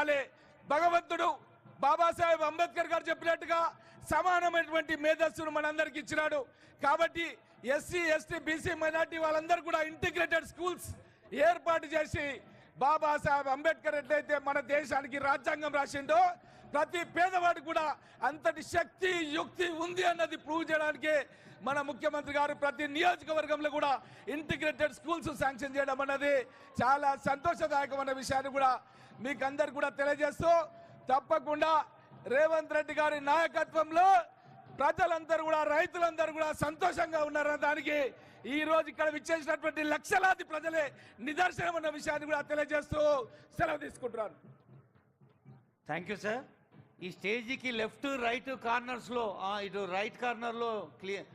ఉండాలి భగవంతుడు బాబాసాహెబ్ అంబేద్కర్ గారు చెప్పినట్టుగా సమానమైనటువంటి మేధస్సును మనందరికి ఇచ్చినాడు. కాబట్టి ఎస్సీ ఎస్టీ బీసీ మైనార్టీ వాళ్ళందరూ కూడా ఇంటిగ్రేటెడ్ స్కూల్స్ ఏర్పాటు చేసి బాబాసాహెబ్ అంబేద్కర్ ఎట్లయితే మన దేశానికి రాజ్యాంగం రాసిండో ప్రతి పేదవాడికి కూడా అంతటి శక్తి యుక్తి ఉంది అన్నది ప్రూవ్ చేయడానికి మన ముఖ్యమంత్రి గారు ప్రతి నియోజకవర్గంలో కూడా ఇంటిగ్రేటెడ్ స్కూల్స్ శాంక్షన్ చేయడం అన్నది చాలా సంతోషదాయకమైన విషయాన్ని కూడా మీకు అందరు కూడా తెలియజేస్తూ తప్పకుండా రేవంత్ రెడ్డి గారి నాయకత్వంలో ప్రజలందరూ కూడా రైతులందరూ కూడా సంతోషంగా ఉన్నారన్న దానికి ఈ రోజు ఇక్కడ విచ్చేసినటువంటి లక్షలాది ప్రజలే నిదర్శనం అన్న విషయాన్ని కూడా తెలియజేస్తూ సెలవు తీసుకుంటున్నాను. థ్యాంక్ యూ సార్ ఈ స్టేజీకి లెఫ్ట్ రైట్ కార్నర్స్లో ఇటు రైట్ కార్నర్లో క్లియర్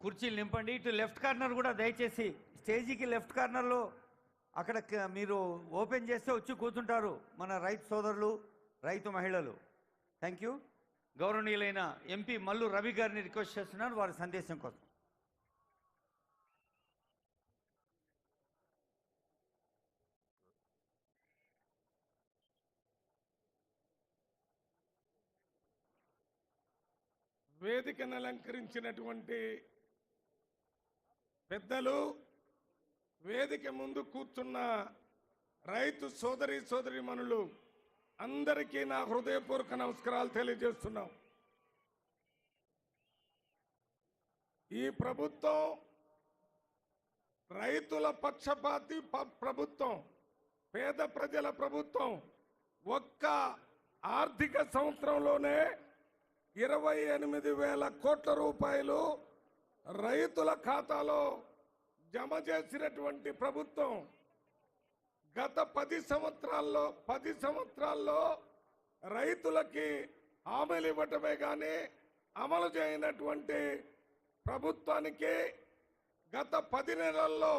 కుర్చీలు నింపండి. ఇటు లెఫ్ట్ కార్నర్ కూడా దయచేసి స్టేజీకి లెఫ్ట్ కార్నర్లో అక్కడ మీరు ఓపెన్ చేస్తే వచ్చి కూర్చుంటారు మన రైతు సోదరులు రైతు మహిళలు. Thank you. గౌరవనీయులైన ఎంపీ మల్లు రవి గారిని రిక్వెస్ట్ చేస్తున్నాను. వారి సందేశం కోసం. వేదికను అలంకరించినటువంటి పెద్దలు వేదిక ముందు కూర్చున్న రైతు సోదరి సోదరిమణులు అందరికీ నా హృదయపూర్వక నమస్కారాలు తెలియజేస్తున్నాం. ఈ ప్రభుత్వం రైతుల పక్షపాతి ప- ప్రభుత్వం పేద ప్రజల ప్రభుత్వం ఒక్క ఆర్థిక సంవత్సరంలోనే ఇరవై ఎనిమిది వేల కోట్ల రూపాయలు రైతుల ఖాతాలో జమ చేసినటువంటి ప్రభుత్వం గత పది సంవత్సరాల్లో పది సంవత్సరాల్లో రైతులకి హామీలు ఇవ్వటమే కానీ అమలు చేయనటువంటి ప్రభుత్వానికి గత పది నెలల్లో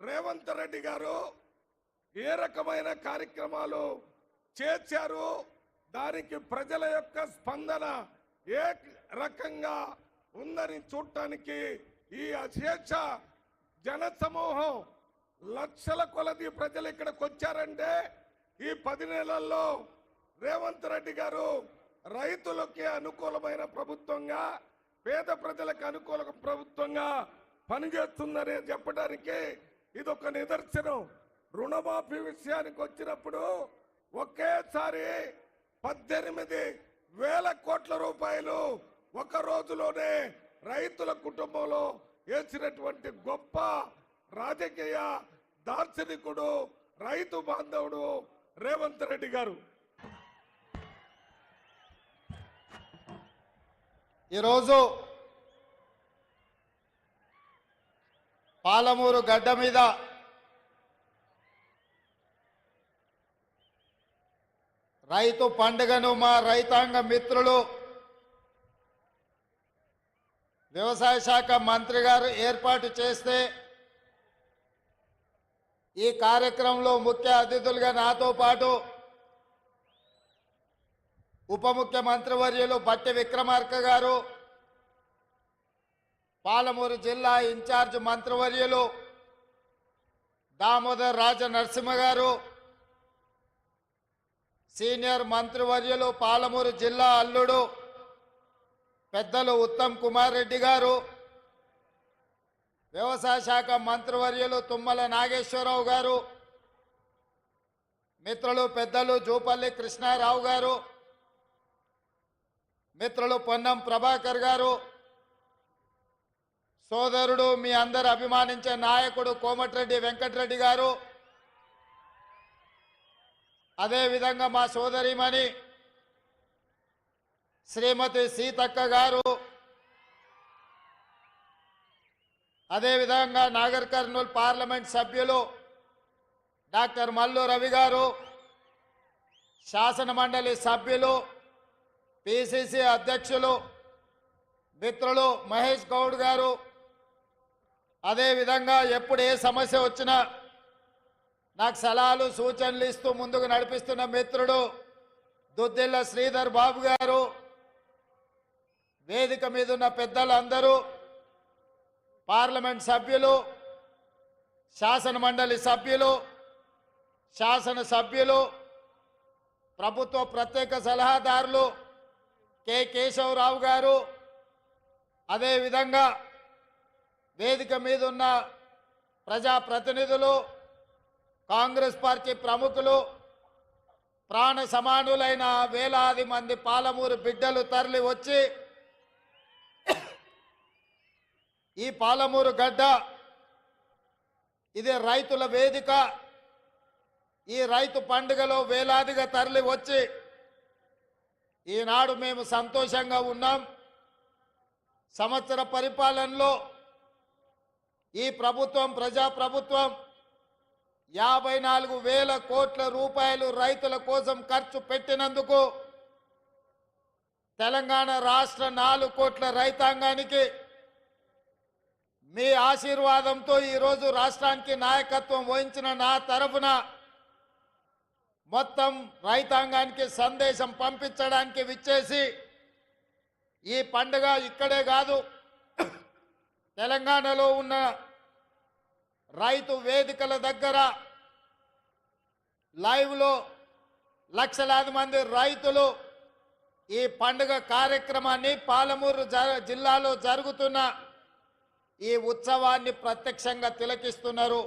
రేవంత్ రెడ్డి గారు ఏ రకమైన కార్యక్రమాలు చేర్చారు దానికి ప్రజల యొక్క స్పందన ఏ రకంగా ఉందని చూడటానికి ఈ అశేష జన సమూహం లక్షల కొలది ప్రజలు ఇక్కడికి వచ్చారంటే ఈ పది నెలల్లో రేవంత్ రెడ్డి గారు రైతులకి అనుకూలమైన ప్రభుత్వంగా పేద ప్రజలకు అనుకూల ప్రభుత్వంగా పనిచేస్తుందని చెప్పడానికి ఇది ఒక నిదర్శనం. రుణమాఫీ విషయానికి వచ్చినప్పుడు ఒకేసారి పద్దెనిమిది వేల కోట్ల రూపాయలు ఒక రోజులోనే రైతుల కుటుంబంలో వేసినటువంటి గొప్ప రాజకీయ దార్శనికుడు రైతు బాంధవుడు రేవంత్ రెడ్డి గారు. ఈరోజు పాలమూరు గడ్డ మీద రైతు పండుగను మా రైతాంగ మిత్రులు వ్యవసాయ శాఖ మంత్రి గారు ఏర్పాటు చేస్తే ఈ కార్యక్రమంలో ముఖ్య అతిథులుగా నాతో పాటు ఉప ముఖ్యమంత్రి వర్యులు బట్టి విక్రమార్క గారు పాలమూరు జిల్లా ఇన్ఛార్జ్ మంత్రివర్యులు దామోదర్ రాజ నరసింహ గారు సీనియర్ మంత్రివర్యులు పాలమూరు జిల్లా అల్లుడు పెద్దలు ఉత్తమ్ కుమార్ రెడ్డి గారు వ్యవసాయ శాఖ మంత్రివర్యులు తుమ్మల నాగేశ్వరరావు గారు మిత్రులు పెద్దలు జూపల్లి కృష్ణారావు గారు మిత్రులు పొన్నం ప్రభాకర్ గారు సోదరుడు మీ అందరు అభిమానించే నాయకుడు కోమటిరెడ్డి వెంకటరెడ్డి గారు అదేవిధంగా మా సోదరిమణి శ్రీమతి సీతక్క గారు అదేవిధంగా నాగర్ కర్నూలు పార్లమెంట్ సభ్యులు డాక్టర్ మల్లు రవి గారు శాసన మండలి సభ్యులు పిసిసి అధ్యక్షులు మిత్రులు మహేష్ గౌడ్ గారు. అదేవిధంగా ఎప్పుడు ఏ సమస్య వచ్చినా నాకు సలహాలు సూచనలు ఇస్తూ ముందుకు నడిపిస్తున్న మిత్రుడు దుద్దిల్ల శ్రీధర్ బాబు గారు వేదిక మీద ఉన్న పెద్దలందరూ పార్లమెంట్ సభ్యులు శాసన మండలి సభ్యులు శాసనసభ్యులు ప్రభుత్వ ప్రత్యేక సలహాదారులు కె. కేశవరావు గారు అదేవిధంగా వేదిక మీద ఉన్న ప్రజాప్రతినిధులు కాంగ్రెస్ పార్టీ ప్రముఖులు ప్రాణ సమానులైన వేలాది మంది పాలమూరు బిడ్డలు తరలి వచ్చి ఈ పాలమూరు గడ్డ ఇది రైతుల వేదిక ఈ రైతు పండుగలో వేలాదిగా తరలి వచ్చి ఈనాడు మేము సంతోషంగా ఉన్నాం. సంవత్సర పరిపాలనలో ఈ ప్రభుత్వం ప్రజాప్రభుత్వం యాభై నాలుగు వేల కోట్ల రూపాయలు రైతుల కోసం ఖర్చు పెట్టినందుకు తెలంగాణ రాష్ట్ర నాలుగు కోట్ల రైతాంగానికి మీ ఆశీర్వాదంతో ఈరోజు రాష్ట్రానికి నాయకత్వం వహించిన నా తరఫున మొత్తం రైతాంగానికి సందేశం పంపించడానికి విచ్చేసి ఈ పండుగ ఇక్కడే కాదు తెలంగాణలో ఉన్న రైతు వేదికల దగ్గర లైవ్లో లక్షలాది మంది రైతులు ఈ పండుగ కార్యక్రమాన్ని పాలమూరు జ- జిల్లాలో జరుగుతున్న ఈ ఉత్సవాన్ని ప్రత్యక్షంగా తిలకిస్తున్నారు.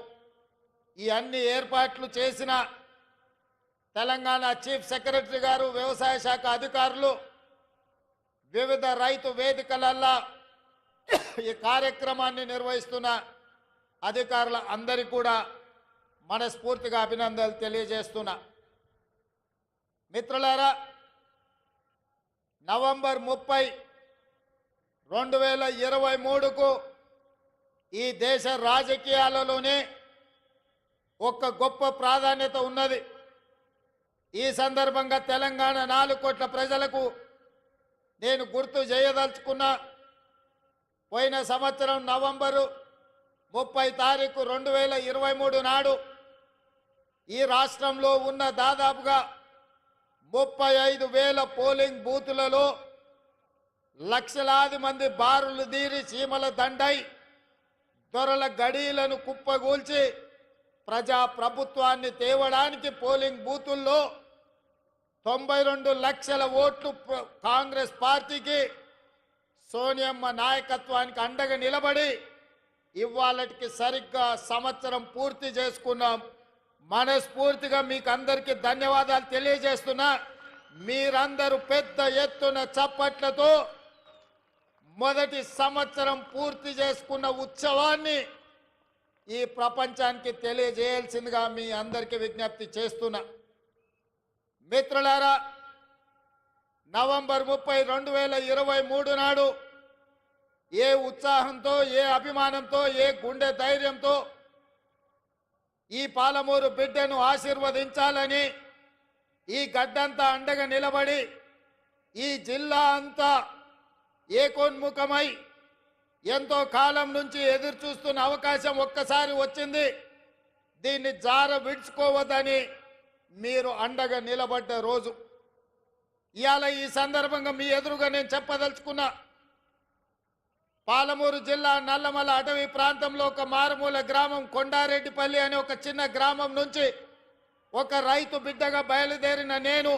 ఈ అన్ని ఏర్పాట్లు చేసిన తెలంగాణ చీఫ్ సెక్రటరీ గారు వ్యవసాయ శాఖ అధికారులు వివిధ రైతు వేదికలల్లా ఈ కార్యక్రమాన్ని నిర్వహిస్తున్న అధికారుల అందరికీ కూడా మనస్ఫూర్తిగా అభినందనలు తెలియజేస్తున్నా. మిత్రులారా నవంబర్ ముప్పై రెండు వేల ఇరవై మూడుకు ఈ దేశ రాజకీయాలలోనే ఒక గొప్ప ప్రాధాన్యత ఉన్నది. ఈ సందర్భంగా తెలంగాణ నాలుగు కోట్ల ప్రజలకు నేను గుర్తు చేయదలుచుకున్నా పోయిన సంవత్సరం నవంబరు ముప్పై తారీఖు రెండు వేల ఇరవై మూడు నాడు ఈ రాష్ట్రంలో ఉన్న దాదాపుగా ముప్పై ఐదు వేల పోలింగ్ బూతులలో లక్షలాది మంది బారులు దీరి సీమల దండై దొరల గడీలను కుప్పగూల్చి ప్రజా ప్రభుత్వాన్ని తేవడానికి పోలింగ్ బూతుల్లో తొంభై రెండు లక్షల ఓట్లు కాంగ్రెస్ పార్టీకి సోనియమ్మ నాయకత్వానికి అండగా నిలబడి ఇవాళకి సరిగ్గా సంవత్సరం పూర్తి చేసుకున్నాం. మనస్ఫూర్తిగా మీకు అందరికీ ధన్యవాదాలు తెలియజేస్తున్నా. మీరందరూ పెద్ద ఎత్తున చప్పట్లతో మొదటి సంవత్సరం పూర్తి చేసుకున్న ఉత్సవాన్ని ఈ ప్రపంచానికి తెలియజేయాల్సిందిగా మీ అందరికీ విజ్ఞప్తి చేస్తున్నా. మిత్రులారా నవంబర్ ముప్పై రెండు వేల ఇరవై మూడు నాడు ఏ ఉత్సాహంతో ఏ అభిమానంతో ఏ గుండె ధైర్యంతో ఈ పాలమూరు బిడ్డను ఆశీర్వదించాలని ఈ గడ్డంతా అండగా నిలబడి ఈ జిల్లా అంతా ఏకోన్ముఖమై ఎంతో కాలం నుంచి ఎదురు చూస్తున్న అవకాశం ఒక్కసారి వచ్చింది. దీన్ని జార విడుచుకోవద్దని మీరు అండగా నిలబడ్డ రోజు. ఇవాళ ఈ సందర్భంగా మీ ఎదురుగా నేను చెప్పదలుచుకున్నా పాలమూరు జిల్లా నల్లమల అటవీ ప్రాంతంలో ఒక మారుమూల గ్రామం కొండారెడ్డిపల్లి అనే ఒక చిన్న గ్రామం నుంచి ఒక రైతు బిడ్డగా బయలుదేరిన నేను